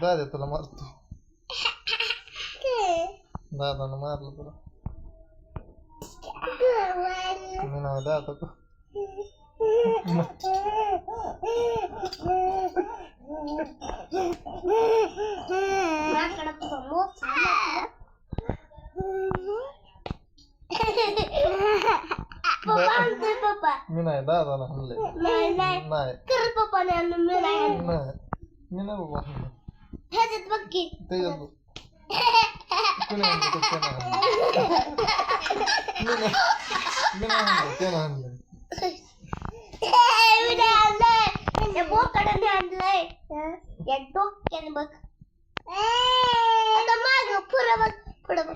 दादा तुला मारतो दादानं मारलं तुला मी नाही दादा पप्पा पप्पा मी नाही दादाला हाणले नाही नाही नाही पप्पाने आणलं मी नाही नाही मी नाही बाबा ह्याच्यात बघ की. त्याच्यात बघ. कुणी हाणलं तर त्यानं हाणलं मी नाही. मी नाही हाणलं त्यानं हाणलं मी नाही आणलंय. या बोकडाने आणलंय. या डोक्याने बघ. आता माग पुढं बघ पुढं बघ.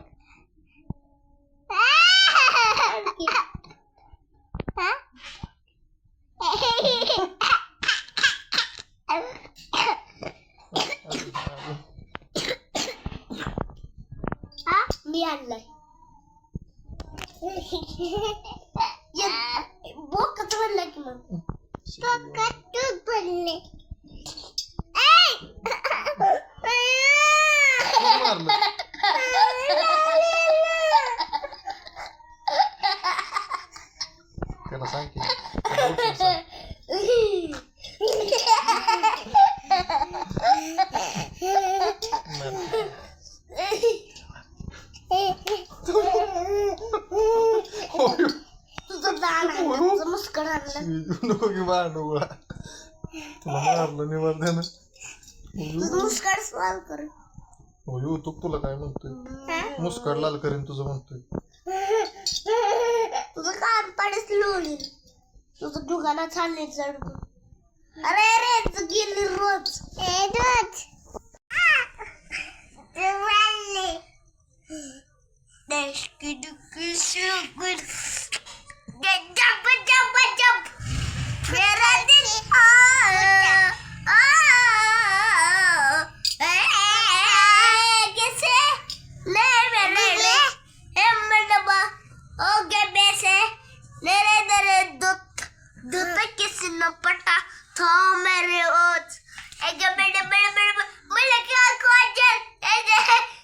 हा मी आणलाय बोकच म्हणलं की मग बोकच बनले कोणी मारलं त्याला सांग की त्याला उठून सांग. मारलं. होय. तुझं दाण आणलं तुझं मुस्कड आणलं नको की भांडू गोळा तुला मारलं निवर्धन तुझं मुस्कड स्वाल कर हो युट्यूब तुला काय म्हणतोय? मुस्काड लाल करीन तुझं म्हणतोय. तुझं कान पाडीस लोळी तुझं दुकानात चालले चढ अरे अरे तू गेली रोज. रोज. Dashki duki पटा थो मेरे ओच एक मेरे मेरे मेरे मेरे क्या को जल ए